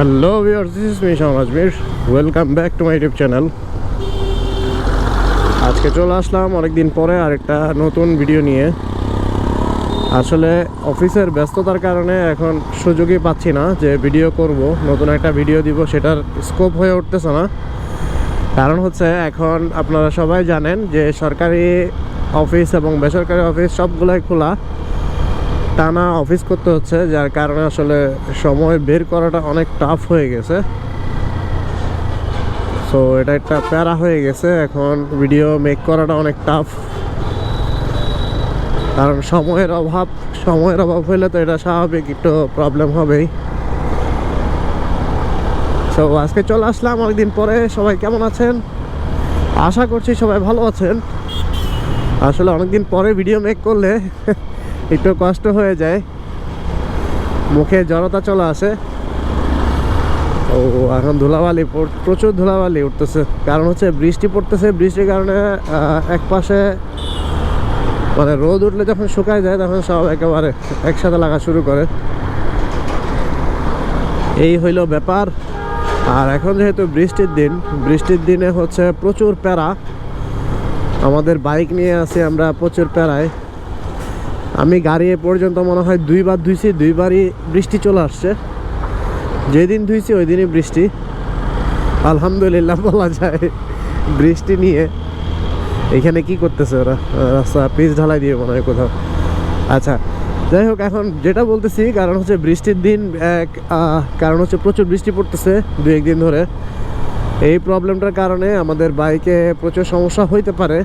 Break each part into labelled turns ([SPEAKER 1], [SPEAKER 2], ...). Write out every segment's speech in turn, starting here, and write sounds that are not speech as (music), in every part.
[SPEAKER 1] Hello viewers this is me Sham Ajmir welcome back to my YouTube channel আজকে চলে আসলাম অনেকদিন পরে আরেকটা নতুন ভিডিও নিয়ে। আসলে অফিসের ব্যস্ততার কারণে এখন সুযোগই পাচ্ছি না যে ভিডিও করব। নতুন একটা ভিডিও দিব, সেটার স্কোপ হয়ে উঠতেছে না। কারণ হচ্ছে এখন আপনারা সবাই জানেন যে সরকারি অফিস এবং বেসরকারি অফিস সবগুলোই খোলা। টানা অফিস করতে হচ্ছে, যার কারণে আসলে সময় বের করাটা অনেক টাফ হয়ে গেছে। সো এটা একটা প্যারা হয়ে গেছে, এখন ভিডিও মেক করাটা অনেক টাফ কারণ সময়ের অভাব সময়ের অভাব হলে তো এটা স্বাভাবিক, একটু প্রবলেম হবেই। সো আজকে চলে আসলাম অনেকদিন পরে, সবাই কেমন আছেন? আশা করছি সবাই ভালো আছেন। আসলে অনেকদিন পরে ভিডিও মেক করলে একটু কষ্ট হয়ে যায়। মুখে জড়তা চলে আসে। ও, এখন ধুলাবালি প্রচুর ধুলাবালি উঠতেছে। কারণ হচ্ছে বৃষ্টি পড়তেছে, বৃষ্টির কারণে এক পাশে মানে রোদ উঠলে যখন শুকায় যায়, তখন সব একেবারে একসাথে লাগা শুরু করে। এই হইল ব্যাপার। আর এখন যেহেতু বৃষ্টির দিন, বৃষ্টির দিনে হচ্ছে প্রচুর প্যারা। আমাদের বাইক নিয়ে আছি আমরা প্রচুর প্যারায়। আমি গাড়ি এ পর্যন্ত মনে হয় দুইবার ধুইছি, দুইবারই বৃষ্টি চলে আসছে। যেদিন ধুইছি ওই দিনই বৃষ্টি। আলহামদুলিল্লাহ বলা যায়, বৃষ্টি নিয়ে। এখানে কি করতেছে ওরা? রাস্তা পিচ ঢালাই দিয়ে মনে হয় কোথাও। আচ্ছা যাই হোক, এখন যেটা বলতেছি, কারণ হচ্ছে বৃষ্টির দিন এক কারণ হচ্ছে প্রচুর বৃষ্টি পড়তেছে দু একদিন ধরে। এই প্রবলেমটার কারণে আমাদের বাইকে প্রচুর সমস্যা হইতে পারে।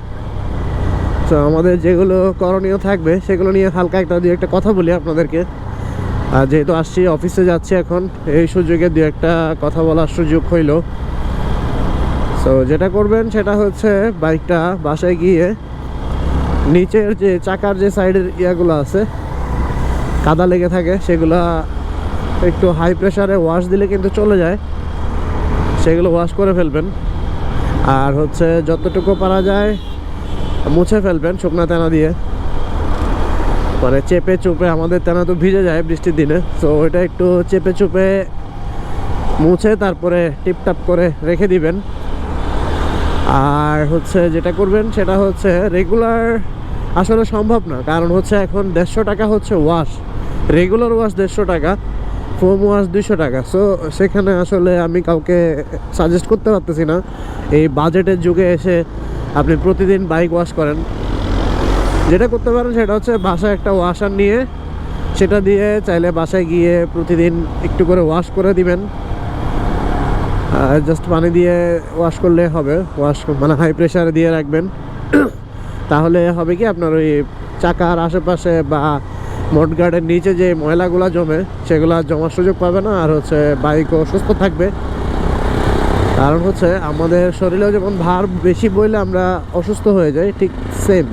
[SPEAKER 1] তো আমাদের যেগুলো করণীয় থাকবে, সেগুলো নিয়ে হালকা একটা দু একটা কথা বলি আপনাদেরকে। আর যেহেতু আসছি, অফিসে যাচ্ছি এখন, এই সুযোগে দু একটা কথা বলার সুযোগ হইল। তো যেটা করবেন সেটা হচ্ছে বাইকটা বাসায় গিয়ে নিচের যে চাকার যে সাইডের ইয়াগুলো আছে, কাদা লেগে থাকে, সেগুলা একটু হাই প্রেশারে ওয়াশ দিলে কিন্তু চলে যায়। সেগুলো ওয়াশ করে ফেলবেন। আর হচ্ছে যতটুকু পারা যায় মুছে ফেলবেন শুকনা তেনা দিয়ে। মানে চেপে চুপে আমাদের তেনা তো ভিজে যায় বৃষ্টির দিনে, তো ওইটা একটু চেপে চুপে মুছে তারপরে টিপটাপ করে রেখে দিবেন। আর হচ্ছে যেটা করবেন সেটা হচ্ছে রেগুলার আসলে সম্ভব না, কারণ হচ্ছে এখন দেড়শো টাকা হচ্ছে ওয়াশ রেগুলার ওয়াশ দেড়শো টাকা ফোম ওয়াশ দুইশো টাকা। সো সেখানে আসলে আমি কাউকে সাজেস্ট করতে পারতেছি না। এই বাজেটের যুগে এসে আপনি প্রতিদিন বাইক ওয়াশ করেন। যেটা করতে পারেন সেটা হচ্ছে বাসায় একটা ওয়াশার নিয়ে সেটা দিয়ে চাইলে বাসায় গিয়ে প্রতিদিন একটু করে ওয়াশ করে দিবেন। জাস্ট পানি দিয়ে ওয়াশ করলে হবে। ওয়াশ মানে হাই প্রেশারে দিয়ে রাখবেন। তাহলে হবে কি আপনার ওই চাকার আশেপাশে বা মোটগার্ডের নিচে যে ময়লাগুলো জমে, সেগুলো জমার সুযোগ পাবে না। আর হচ্ছে বাইকও সুস্থ থাকবে। কারণ হচ্ছে আমাদের শরীরেও যেমন ভার বেশি বইলে আমরা অসুস্থ হয়ে যাই, ঠিক সেম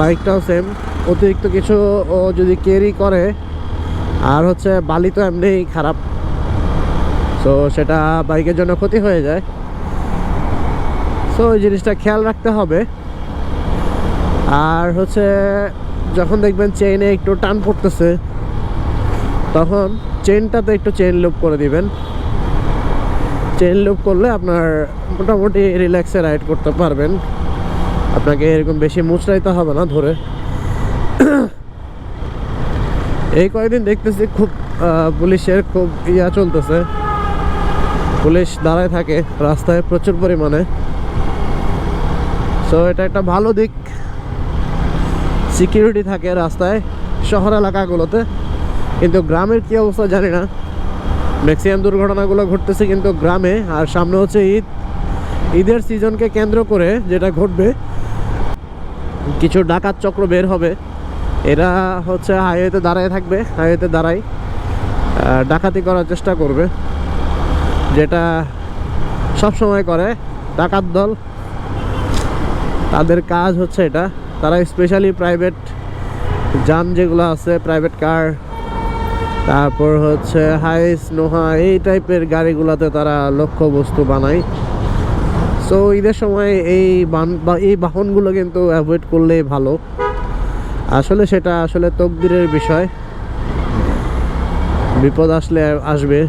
[SPEAKER 1] বাইকটাও সেম অতিরিক্ত কিছু যদি ক্যারি করে, আর হচ্ছে বালি তো এমনিই খারাপ। তো সেটা বাইকের জন্য ক্ষতি হয়ে যায়। সো ওই জিনিসটা খেয়াল রাখতে হবে। আর হচ্ছে যখন দেখবেন চেইনে একটু টান পড়তেছে, তখন চেনটাতে একটু চেন লুপ করে দিবেন। চেইন লুপ করলে আপনার মোটামুটি রিল্যাক্সে রাইড করতে পারবেন। আপনাকে এরকম বেশি মুচড়াইতে হবে না ধরে। এই কয়েকদিন দেখতেছি খুব পুলিশের খুব ইয়া চলতেছে। পুলিশ দাঁড়ায় থাকে, রাস্তায় প্রচুর পরিমাণে। সো এটা একটা ভালো দিক। সিকিউরিটি থাকে রাস্তায়, শহর এলাকাগুলোতে। কিন্তু গ্রামের কী অবস্থা জানি না। ম্যাক্সিমাম দুর্ঘটনাগুলো ঘটতেছে কিন্তু গ্রামে, আর সামনে হচ্ছে ঈদ। ঈদের সিজনকে কেন্দ্র করে যেটা ঘটবে, কিছু ডাকাত চক্র বের হবে। এরা হচ্ছে হাইওয়েতে দাঁড়ায় থাকবে, হাইওয়েতে দাঁড়াই ডাকাতি করার চেষ্টা করবে। যেটা সব সময় করে ডাকাত দল। তাদের কাজ হচ্ছে এটা। তারা স্পেশালি প্রাইভেট যান যেগুলো আছে প্রাইভেট কার তারপর হচ্ছে হাইস নোহা এই টাইপের গাড়িগুলোতে তারা লক্ষ্য বস্তু বানায়। সো ঈদের সময় এই বান বা এই বাহনগুলো কিন্তু অ্যাভয়েড করলেই ভালো। আসলে সেটা আসলে তকদিরের বিষয়। বিপদ আসলে আসবে।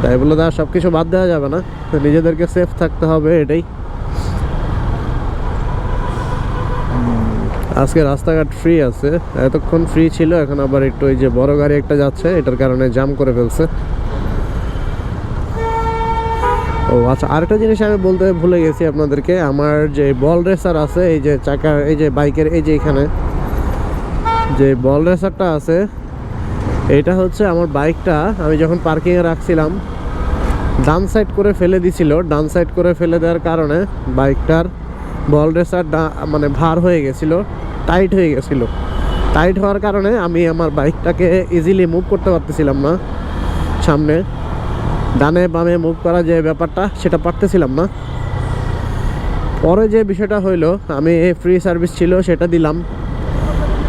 [SPEAKER 1] তাই বলে তো আর সব কিছু বাদ দেওয়া যাবে না। নিজেদেরকে সেফ থাকতে হবে এটাই। আজকে রাস্তাঘাট ফ্রি আছে। এতক্ষণ ফ্রি ছিল, এখন আবার একটু ওই যে বড় গাড়ি একটা যাচ্ছে, এটার কারণে জাম করে ফেলছে। ও আচ্ছা আরেকটা জিনিস আমি বলতে ভুলে গেছি আপনাদেরকে, আমার যে বল রেসার আছে, এই যে চাকার এই যে বাইকের, এই যে এখানে, যে বল রেসারটা আছে, এটা হচ্ছে আমার বাইকটা, আমি যখন পার্কিংয়ে রাখছিলাম, ডান সাইড করে ফেলে দিছিল, ডান সাইড করে ফেলে দেওয়ার কারণে বাইকটার বল রেসার মানে ভার হয়ে গেছিল। টাইট হয়ে গেছিল। টাইট হওয়ার কারণে আমি আমার বাইকটাকে ইজিলি মুভ করতে পারতেছিলাম না। সামনে ডানে বামে মুভ করা যে ব্যাপারটা, সেটা পারতেছিলাম না। পরে যে বিষয়টা হইল, আমি ফ্রি সার্ভিস ছিল, সেটা দিলাম।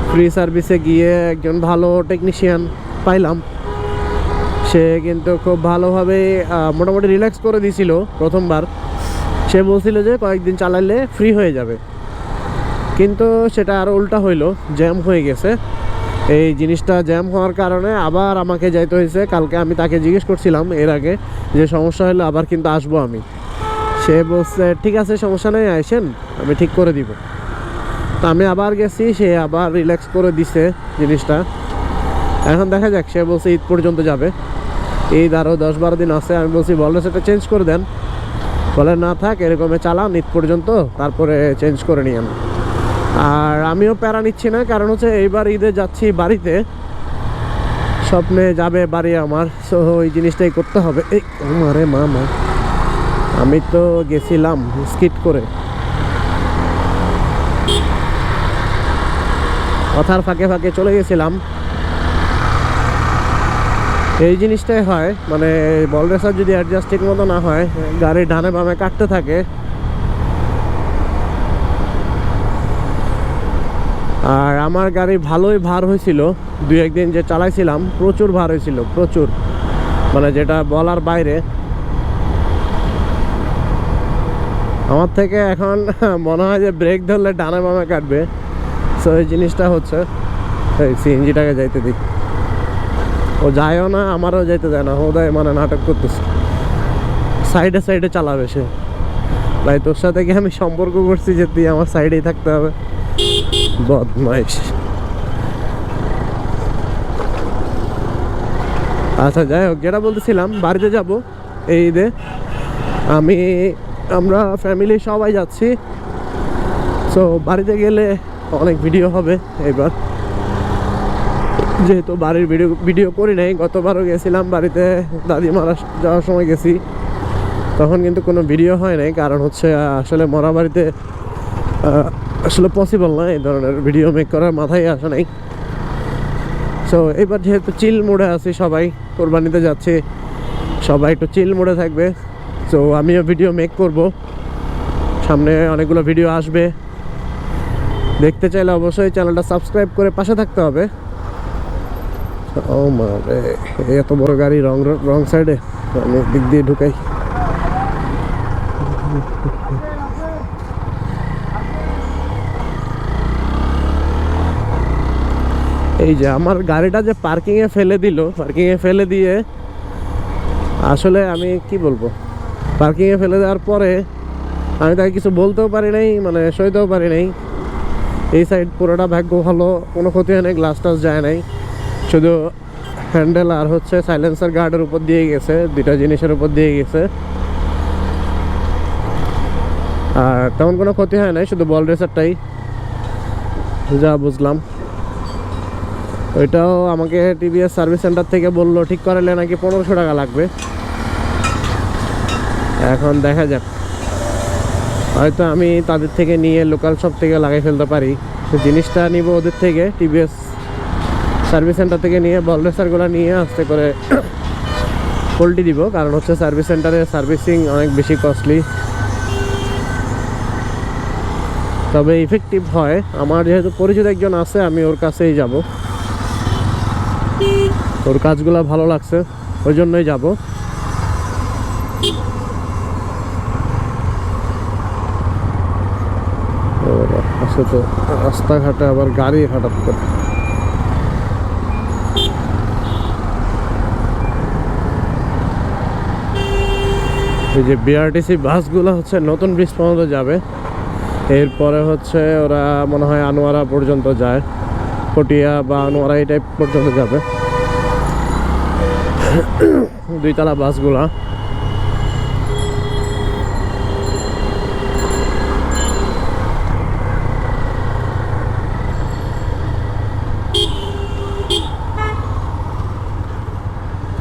[SPEAKER 1] ফ্রি সার্ভিসে গিয়ে একজন ভালো টেকনিশিয়ান পাইলাম। সে কিন্তু খুব ভালোভাবে মোটামুটি রিল্যাক্স করে দিছিল প্রথমবার। সে বলছিল যে কয়েকদিন চালালে ফ্রি হয়ে যাবে। কিন্তু সেটা আরও উল্টা হইল জ্যাম হয়ে গেছে। এই জিনিসটা জ্যাম হওয়ার কারণে আবার আমাকে যাইতে হয়েছে। কালকে আমি তাকে জিজ্ঞেস করছিলাম এর আগে যে সমস্যা হলে আবার কিন্তু আসব আমি। সে বলছে, ঠিক আছে, সমস্যা নেই আসেন আমি ঠিক করে দিব। তো আমি আবার গেছি, সে আবার রিল্যাক্স করে দিছে জিনিসটা। এখন দেখা যাক, সে বলছে ঈদ পর্যন্ত যাবে। ঈদ আরও দশ বারো দিন আছে, আমি বলছি বললে সেটা চেঞ্জ করে দেন। বলে, না থাক, এরকমে চালান, ঈদ পর্যন্ত, তারপরে চেঞ্জ করে নিয়েন। আর আমিও প্যারা নিচ্ছি না, কারণ হচ্ছে এইবার ঈদে যাচ্ছি বাড়িতে। স্বপ্নে যাবে বাড়ি আমার, সো ওই জিনিসটাই করতে হবে। এই মারে মা মা আমি তো গেছিলাম স্কিট করে। কথার ফাঁকে ফাঁকে চলে গেছিলাম। এই জিনিসটাই হয় মানে বল রেসার যদি অ্যাডজাস্ট ঠিক মতো না হয়, গাড়ি ডানে বামে কাটতে থাকে আর আমার গাড়ি ভালোই ভার হয়েছিল। দুই একদিন যে চালাইছিলাম, প্রচুর ভার হয়েছিল, প্রচুর। মানে যেটা বলার বাইরে। আমার থেকে এখন (laughs) মনে হয় যে ব্রেক ধরলে ডানে বামে কাটবে। সো এই জিনিসটা হচ্ছে, এই সিএনজিটাকে যাইতে দিই। ও যায়ও না, আমারও যাইতে দেয় না। ওদায় মানে নাটক করতেছে। সাইডে সাইডে চালাবে সে। ভাই, তোর সাথে কি আমি সম্পর্ক করছি যে তুই আমার সাইডেই থাকতে হবে? বদমাইশ। আচ্ছা যাই হোক, যেটা বলতেছিলাম, বাড়িতে যাব। এই ঈদে আমি, আমরা ফ্যামিলি সবাই যাচ্ছি। সো বাড়িতে গেলে অনেক ভিডিও হবে এবার। যেহেতু বাড়ির ভিডিও ভিডিও করি নাই, গতবারও গেছিলাম বাড়িতে, দাদি মারা যাওয়ার সময় গেছি। তখন কিন্তু কোনো ভিডিও হয় নাই, কারণ হচ্ছে, আসলে মরা বাড়িতে আসলে পসিবল না, এই ধরনের ভিডিও মেক করার মাথায় আসে নাই। সো এবার যেহেতু চিল মোড়ে আছি সবাই, কোরবানিতে যাচ্ছে, সবাই একটু চিল মোড়ে থাকবে। সো আমিও ভিডিও মেক করব। সামনে অনেকগুলো ভিডিও আসবে। দেখতে চাইলে অবশ্যই চ্যানেলটা সাবস্ক্রাইব করে পাশে থাকতে হবে। ও মারে এত বড় গাড়ি রং রং সাইডে আমি দিক দিয়ে ঢুকাই। এই যে আমার গাড়িটা যে পার্কিংয়ে ফেলে দিল পার্কিংয়ে ফেলে দিয়ে আসলে আমি কি বলব? পার্কিংয়ে ফেলে দেওয়ার পরে আমি তাকে কিছু বলতেও পারি নাই মানে সইতেও পারি নাই। এই সাইড পুরোটা ভাগ্য ভালো, কোনো ক্ষতি হয় নাই গ্লাস টাস যায় নাই। শুধু হ্যান্ডেল আর হচ্ছে সাইলেন্সার গার্ডের উপর দিয়ে গেছে দুটা জিনিসের উপর দিয়ে গেছে। আর তেমন কোনো ক্ষতি হয় নাই, শুধু বল রেসারটাই যা বুঝলাম। ওইটাও আমাকে টিভিএস সার্ভিস সেন্টার থেকে বলল, ঠিক করালে নাকি পনেরোশো টাকা লাগবে। এখন দেখা যাক। হয়তো আমি তাদের থেকে নিয়ে লোকাল শপ থেকে লাগাই ফেলতে পারি। তো জিনিসটা নিব ওদের থেকে টিভিএস সার্ভিস সেন্টার থেকে নিয়ে বল রেসারগুলো নিয়ে আস্তে করে (coughs) পোল্ট্রি দিব, কারণ হচ্ছে সার্ভিস সেন্টারে সার্ভিসিং অনেক বেশি কস্টলি তবে ইফেক্টিভ হয়। আমার যেহেতু পরিচিত একজন আছে, আমি ওর কাছেই যাব। ওর কাজগুলো ভালো লাগছে, ওই জন্যই যাব। আসলে তো রাস্তাঘাটে আবার গাড়ি হঠাৎ করে। এই যে বিআরটিসি বাসগুলো হচ্ছে নতুন ব্রিজ পর্যন্ত যাবে। এরপরে হচ্ছে ওরা মনে হয় আনোয়ারা পর্যন্ত যায়, পটিয়া বা আনোয়ারা এই টাইপ পর্যন্ত যাবে। দুইতলা বাসগুলা।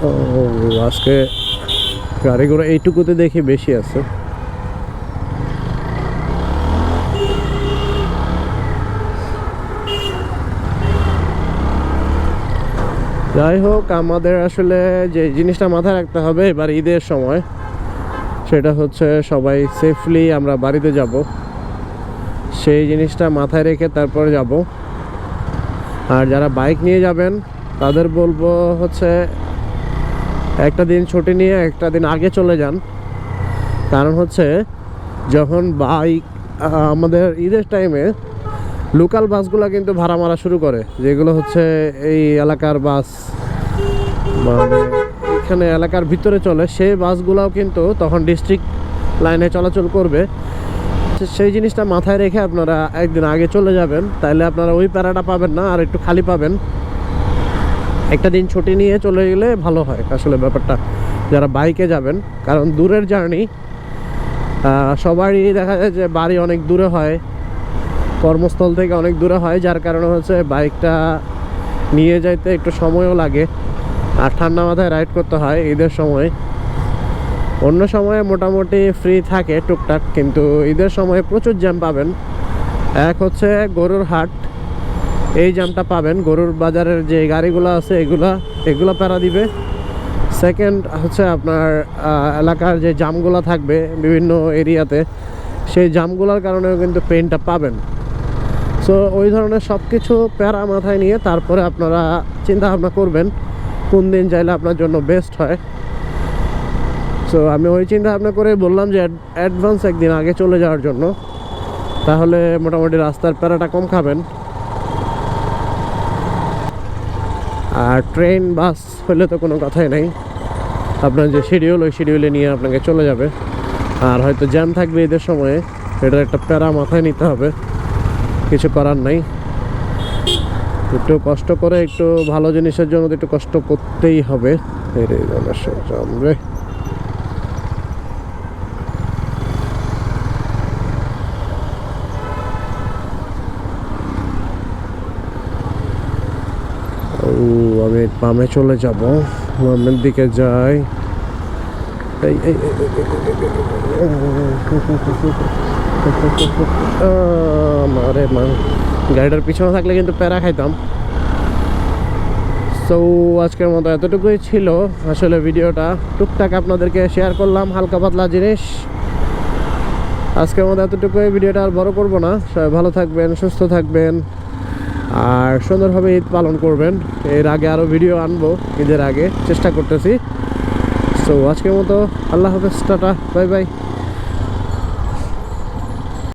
[SPEAKER 1] ও আজকে গাড়ি ঘোড়া এইটুকুতে দেখি বেশি আছে। যাই হোক, আমাদের আসলে যে জিনিসটা মাথায় রাখতে হবে এবার ঈদের সময়, সেটা হচ্ছে সবাই সেফলি আমরা বাড়িতে যাব। সেই জিনিসটা মাথায় রেখে তারপরে যাব। আর যারা বাইক নিয়ে যাবেন, তাদের বলব হচ্ছে একটা দিন ছুটি নিয়ে একটা দিন আগে চলে যান। কারণ হচ্ছে যখন বাইক আমাদের ঈদের টাইমে লোকাল বাসগুলো কিন্তু ভাড়া মারা শুরু করে, যেগুলো হচ্ছে এই এলাকার বাস। মানে এখানে এলাকার ভিতরে চলে, সেই বাসগুলোও কিন্তু তখন ডিস্ট্রিক্ট লাইনে চলাচল করবে। সেই জিনিসটা মাথায় রেখে আপনারা একদিন আগে চলে যাবেন তাহলে আপনারা ওই প্যারাটা পাবেন না, আর একটু খালি পাবেন। একটা দিন ছুটি নিয়ে চলে গেলে ভালো হয়, আসলে ব্যাপারটা। যারা বাইকে যাবেন, কারণ দূরের জার্নি সবারই দেখা যায় যে বাড়ি অনেক দূরে হয়। কর্মস্থল থেকে অনেক দূরে হয়, যার কারণে হচ্ছে বাইকটা নিয়ে যাইতে একটু সময়ও লাগে। আর ঠান্ডা মাথায় রাইড করতে হয় ঈদের সময়। অন্য সময়ে মোটামুটি ফ্রি থাকে টুকটাক, কিন্তু ঈদের সময় প্রচুর জ্যাম পাবেন। এক হচ্ছে গরুর হাট। এই জ্যামটা পাবেন, গরুর বাজারের যে গাড়িগুলো আছে এগুলা, এগুলো প্যারা দিবে। সেকেন্ড হচ্ছে আপনার এলাকার যে জামগুলো থাকবে বিভিন্ন এরিয়াতে, সেই জামগুলোর কারণেও কিন্তু পেনটা পাবেন। সো ওই ধরনের সব কিছু প্যারা মাথায় নিয়ে তারপরে আপনারা চিন্তা ভাবনা করবেন কোন দিন চাইলে আপনার জন্য বেস্ট হয়। সো আমি ওই চিন্তা ভাবনা করে বললাম যে অ্যাডভান্স একদিন আগে চলে যাওয়ার জন্য। তাহলে মোটামুটি রাস্তার প্যারাটা কম খাবেন। আর ট্রেন বাস হলে তো কোনো কথাই নাই। আপনার যে শিডিউল ওই শিডিউলে নিয়ে আপনাকে চলে যাবে। আর হয়তো জ্যাম থাকবে এদের সময়ে। এটার একটা প্যারা মাথায় নিতে হবে। কিছু করার নাই একটু কষ্ট করে একটু ভালো জিনিসের জন্য একটু কষ্ট করতেই হবে এরে আমি পামে চলে যাব বামের দিকে যাই মারে মা। গাড়িটার পিছনে থাকলে কিন্তু প্যারা খাইতাম। সো আজকের মতো এতটুকুই ছিল। আসলে ভিডিওটা টুকটাক আপনাদেরকে শেয়ার করলাম, হালকা পাতলা জিনিস। আজকের মতো এতটুকুই, ভিডিওটা আর বড় করব না। সবাই ভালো থাকবেন, সুস্থ থাকবেন। আর সুন্দরভাবে ঈদ পালন করবেন। এর আগে আরও ভিডিও আনব, ঈদের আগে। চেষ্টা করতেছি। সো আজকের মতো, আল্লাহ হাফেজ, টাটা, বাই বাই।